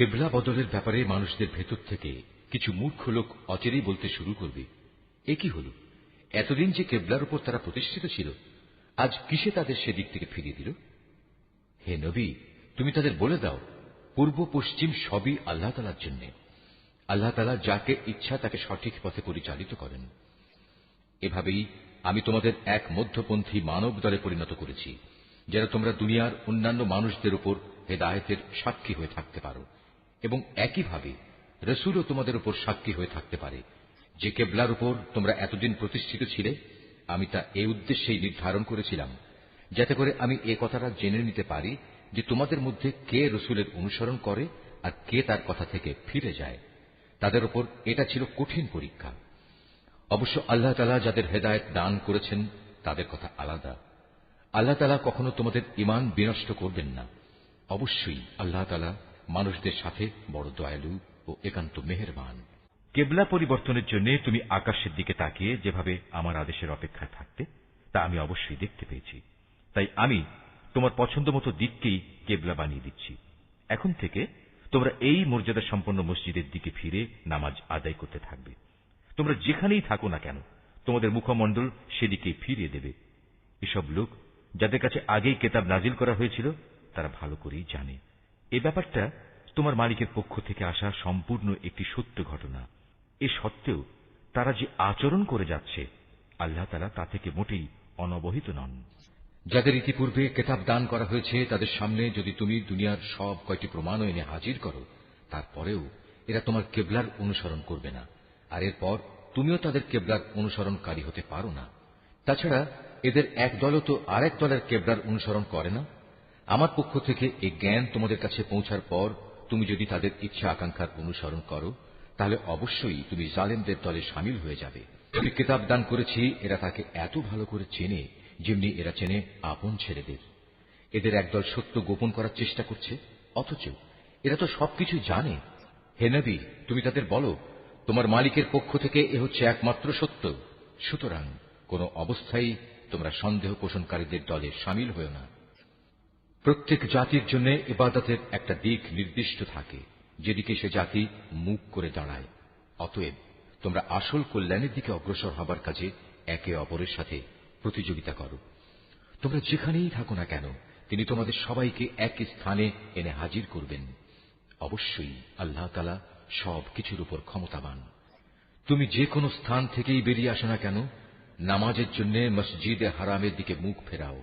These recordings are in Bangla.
কেবলা বদলের ব্যাপারে মানুষদের ভেতর থেকে কিছু মূর্খ লোক অচেরেই বলতে শুরু করবে। এ কি হল? এতদিন যে কেবলার উপর তারা প্রতিষ্ঠিত ছিল, আজ কিসে তাদের সেদিক থেকে ফিরিয়ে দিল? হে নবী, তুমি তাদের বলে দাও, পূর্ব পশ্চিম সবই আল্লাহ তালার জন্য। আল্লাহ তালা যাকে ইচ্ছা তাকে সঠিক পথে পরিচালিত করেন। এভাবেই আমি তোমাদের এক মধ্যপন্থী মানব দলে পরিণত করেছি, যেন তোমরা দুনিয়ার অন্যান্য মানুষদের উপর হেদায়তের সাক্ষী হয়ে থাকতে পারো। এবং একইভাবে রসুলও তোমাদের উপর সাক্ষী হয়ে থাকতে পারে। যে কেবলার উপর তোমরা এতদিন প্রতিষ্ঠিত ছিলে, আমি তা এ উদ্দেশ্যেই নির্ধারণ করেছিলাম, যাতে করে আমি এ কথাটা জেনে নিতে পারি যে তোমাদের মধ্যে কে রসুলের অনুসরণ করে আর কে তার কথা থেকে ফিরে যায়। তাদের উপর এটা ছিল কঠিন পরীক্ষা। অবশ্য আল্লাহ তালা যাদের হেদায়ত দান করেছেন, তাদের কথা আলাদা। আল্লাহ তালা কখনো তোমাদের ইমান বিনষ্ট করবেন না। অবশ্যই আল্লাহ তালা মানুষদের সাথে বড় দয়ালু ও একান্ত মেহেরবান। কেবলা পরিবর্তনের জন্য তুমি আকাশের দিকে তাকিয়ে যেভাবে আমার আদেশের অপেক্ষায় থাকতে, তা আমি অবশ্যই দেখতে পেয়েছি। তাই আমি তোমার পছন্দ মতো দিককেই কেবলা বানিয়ে দিচ্ছি। এখন থেকে তোমরা এই মর্যাদা সম্পন্ন মসজিদের দিকে ফিরে নামাজ আদায় করতে থাকবে। তোমরা যেখানেই থাকো না কেন, তোমাদের মুখমণ্ডল সেদিকে ফিরিয়ে দেবে। এসব লোক যাদের কাছে আগেই কেতাব নাজিল করা হয়েছিল, তারা ভালো করেই জানে। এ ব্যাপারটা তোমার মালিকের পক্ষ থেকে আসা সম্পূর্ণ একটি সত্য ঘটনা। এ সত্ত্বেও তারা যে আচরণ করে যাচ্ছে, আল্লাহ তারা তা থেকে মোটেই অনবহিত নন। যাদের ইতিপূর্বে কেতাব দান করা হয়েছে, তাদের সামনে যদি তুমি দুনিয়ার সব কয়টি প্রমাণও এনে হাজির করো, তারপরেও এরা তোমার কেবলার অনুসরণ করবে না। আর এরপর তুমিও তাদের কেবলার অনুসরণকারী হতে পারো না। তাছাড়া এদের এক দলও তো আরেক দলের কেবলার অনুসরণ করে না। আমার পক্ষ থেকে এই জ্ঞান তোমাদের কাছে পৌঁছার পর তুমি যদি তাদের ইচ্ছা আকাঙ্ক্ষার অনুসরণ করো, তাহলে অবশ্যই তুমি জালেমদের দলে সামিল হয়ে যাবে। আমি কিতাব দান করেছি, এরা তাকে এত ভালো করে চেনে, যেমনি এরা চেনে আপন ছেলেদের। এদের একদল সত্য গোপন করার চেষ্টা করছে, অথচ এরা তো সবকিছু জানে। হে নবী, তুমি তাদের বলো, তোমার মালিকের পক্ষ থেকে এ হচ্ছে একমাত্র সত্য। সুতরাং কোন অবস্থায় তোমরা সন্দেহ পোষণকারীদের দলে সামিল হও না। প্রত্যেক জাতির জন্য ইবাদতের একটা দিক নির্দিষ্ট থাকে, যেদিকে সে জাতি মুখ করে দাঁড়ায়। অতএব, তোমরা আসল কল্যাণের দিকে অগ্রসর হবার কাজে একে অপরের সাথে প্রতিযোগিতা করো। তোমরা যেখানেই থাকো না কেন, তিনি তোমাদের সবাইকে এক স্থানে এনে হাজির করবেন। অবশ্যই আল্লাহ তালা সব কিছুর উপর ক্ষমতাবান। তুমি যে কোনো স্থান থেকেই বেরিয়ে আসো না কেন, নামাজের জন্য মসজিদে হারামের দিকে মুখ ফেরাও।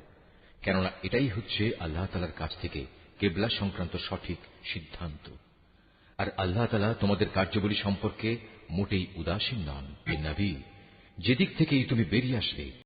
কেননা এটাই হচ্ছে আল্লাহ তালার কাছ থেকে কেবলা সংক্রান্ত সঠিক সিদ্ধান্ত। আর আল্লাহ তালা তোমাদের কার্যবলী সম্পর্কে মোটেই উদাসীন নন। নাবি, যেদিক থেকেই তুমি বেরিয়ে আসবে